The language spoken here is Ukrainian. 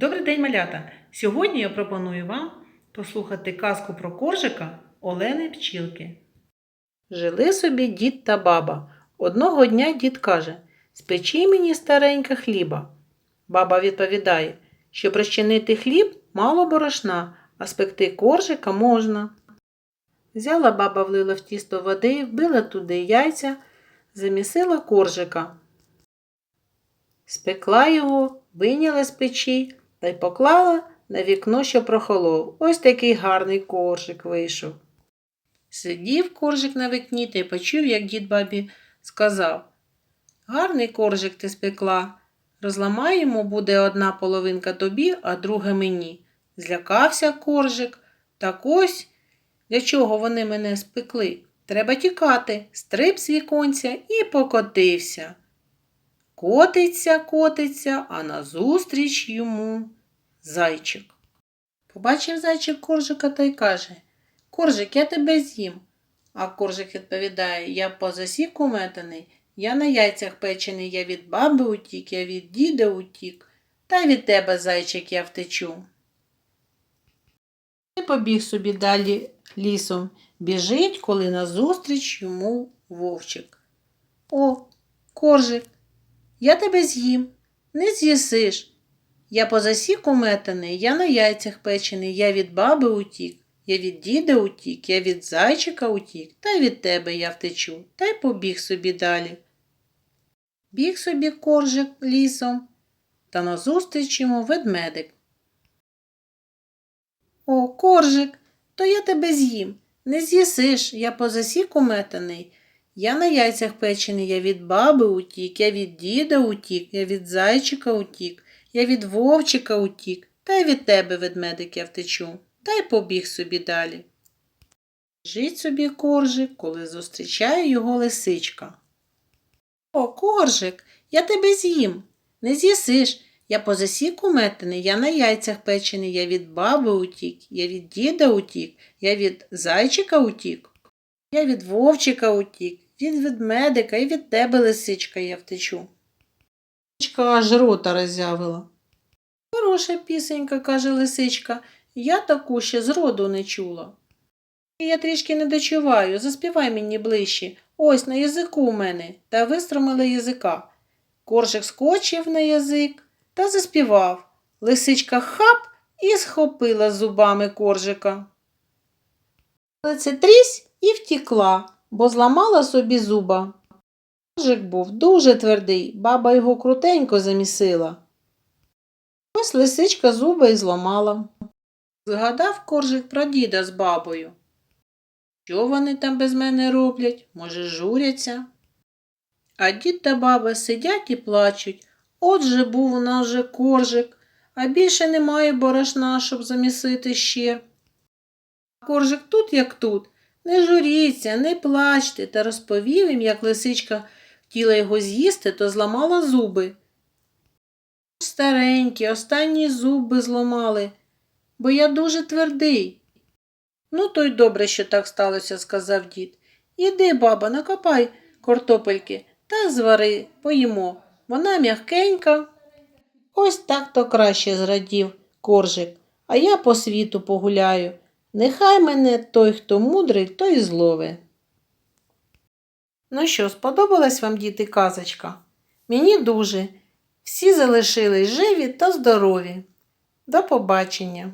Добрий день, малята! Сьогодні я пропоную вам послухати казку про коржика Олени Пчілки. Жили собі дід та баба. Одного дня дід каже: Спечи мені старенька хліба. Баба відповідає, що розчинити хліб мало борошна, а спекти коржика можна. Взяла баба влила в тісто води, вбила туди яйця, замісила коржика. Спекла його, вийняла з печі та й поклала на вікно, що прохолов. Ось такий гарний коржик вийшов. Сидів коржик на вікні та й почув, як дід бабі сказав Гарний коржик ти спекла. Розламаємо буде одна половинка тобі, а друга мені. Злякався коржик. Так ось для чого вони мене спекли. Треба тікати, стриб з віконця і покотився. Котиться, котиться, а назустріч йому зайчик. Побачив зайчик коржика та й каже Коржик, я тебе з'їм. А коржик відповідає Я по засіку метаний, я на яйцях печений, я від баби утік, я від діда утік, та від тебе, зайчик, я втечу. І побіг собі далі лісом. Біжить, коли назустріч йому вовчик. О, коржик, я тебе з'їм, не з'їсиш. Я по засіку метаний, я на яйцях печений, я від баби утік, я від діда утік, я від зайчика утік, та й від тебе я втечу, та й побіг собі далі. Біг собі коржик лісом, та назустріч йому ведмедик. О, коржик, то я тебе з'їм. Не з'їсиш, я по засіку метаний. Я на яйцях печений, я від баби утік, я від діда утік, я від зайчика утік, я від вовчика утік, та й від тебе, ведмедик, я втечу, та й побіг собі далі. Жить собі коржик, коли зустрічає його лисичка. О, коржик, я тебе з'їм. Не з'їсиш. Я по засіку метаний, я на яйцях печений, я від баби утік, я від діда утік, я від зайчика утік, я від вовчика утік, від ведмедика і від тебе, лисичка, я втечу. Лисичка аж рота роззявила. Хороша пісенька, каже лисичка, я таку ще зроду не чула. Я трішки не дочуваю, заспівай мені ближче. Ось на язику у мене, та вистромили язика. Коржик скочив на язик та заспівав. Лисичка хап і схопила зубами коржика. Але трісь і втікла, бо зламала собі зуба. Коржик був дуже твердий, баба його крутенько замісила. Ось лисичка зуба і зламала. Згадав коржик про діда з бабою. Що вони там без мене роблять? Може, журяться? А дід та баба сидять і плачуть. Отже був у нас же коржик, а більше немає борошна, щоб замісити ще. Коржик тут, як тут. Не журіться, не плачте, та розповів їм, як лисичка хотіла його з'їсти, то зламала зуби. Старенькі, останні зуби зламали, бо я дуже твердий. Ну, то й добре, що так сталося, сказав дід. Іди, баба, накопай картопельки та звари, поїмо. Вона м'ягкенька. Ось так то краще зрадів коржик, а я по світу погуляю. Нехай мене той, хто мудрий, той злове. Ну що, сподобалась вам, діти, казочка? Мені дуже. Всі залишились живі та здорові. До побачення!